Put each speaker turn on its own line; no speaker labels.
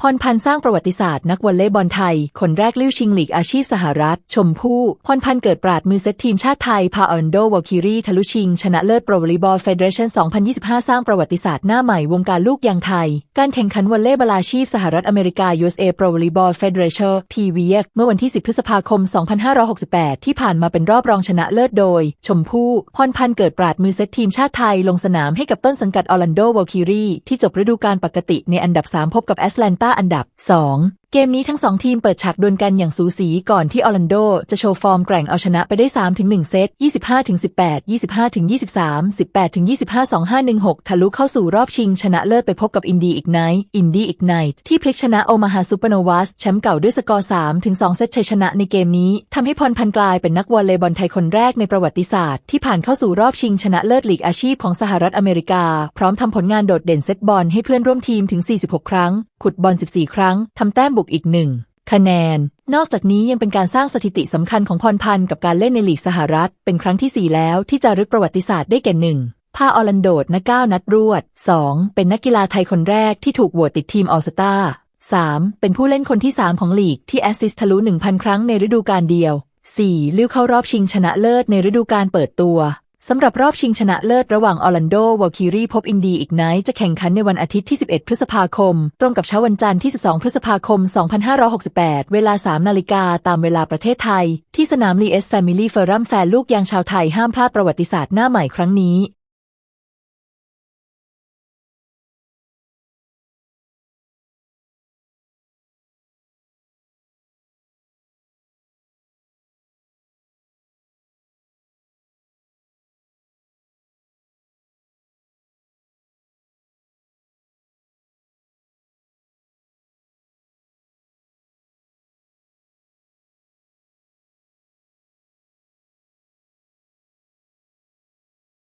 พรพันธ์สร้างประวัติศาสตร์นักวอลเลย์บอลไทย คนแรกลิ้วชิงหลีกอาชีพสหรัฐ ชมพู่ พรพันธ์เกิดปราดมือเซตทีมชาติไทย พาออนโดวอลคิรีทะลุชิง ชนะเลิศโปรวอลเลย์บอลเฟเดเรชัน2025 สร้างประวัติศาสตร์หน้าใหม่วงการลูกยางไทย การแข่งขันวอลเลย์บอลอาชีพสหรัฐอเมริกา USA Pro Volleyball Federation PVF เมื่อวันที่ 10 พฤษภาคม 2568 ที่ผ่านมาเป็นรอบรองชนะเลิศโดย ชมพู่ พรพันธ์เกิดปราดมือเซตทีมชาติไทยลงสนามให้กับต้นสังกัดออร์แลนโดวอลคิรีที่จบฤดูกาลปกติในอันดับ 3 พบกับแอตแลนตาอันดับ 2 เกมนี้ทั้งสองทีมเปิดฉากดวลกันอย่างสูสีก่อนที่ออร์แลนโด จะโชว์ฟอร์มแกร่งเอาชนะไปได้ 3-1 เซต 25-18 25-23 18-25 2516 ทะลุเข้าสู่รอบชิงชนะเลิศไปพบกับอินดีอีกไนท์อินดีอีกไนท์ที่พลิกชนะโอมาฮาซูเปอร์โนวัสแชมป์เก่าด้วยสกอร์ 3-2 เซตชัยชนะในเกมนี้ทำให้พรพันกลายเป็นนักวอลเลย์บอลไทยคนแรกในประวัติศาสตร์ที่ผ่านเข้าสู่รอบชิงชนะเลิศลีกอาชีพของสหรัฐอเมริกา พร้อมทำผลงานโดดเด่นเซตบอลให้เพื่อนร่วมทีมถึง 46 ครั้ง ขุดบอล 14 ครั้งทำแต้มบุกอีกหนึ่งคะแนน นอกจากนี้ยังเป็นการสร้างสถิติสำคัญของพรพันธ์กับการเล่นในลีกสหรัฐ เป็นครั้งที่ 4 แล้วที่จะรึกประวัติศาสตร์ได้แก่หนึ่งพาออร์แลนโดดนักก้าวนัดรวด 2. เป็นนักกีฬาไทยคนแรกที่ถูกโหวตติดทีมออสตา 3. เป็นผู้เล่นคนที่ 3 ของลีกที่แอสซิสทะลุ 1,000 ครั้งในฤดูกาลเดียว 4. ลิ้วเข้ารอบชิงชนะเลิศในฤดูกาลเปิดตัว สำหรับรอบชิงชนะเลิศระหว่างออร์แลนโดวอลคิรีพบอินดีอีกไนท์จะแข่งขันในวันอาทิตย์ที่ 11 พฤษภาคม ตรงกับเช้าวันจันทร์ที่ 12 พฤษภาคม 2568 เวลา 3 นาฬิกาตามเวลาประเทศไทย ที่สนามลีเอสแซมิลี่เฟอรัมแฟนลูกยางชาวไทยห้ามพลาดประวัติศาสตร์หน้าใหม่ครั้งนี้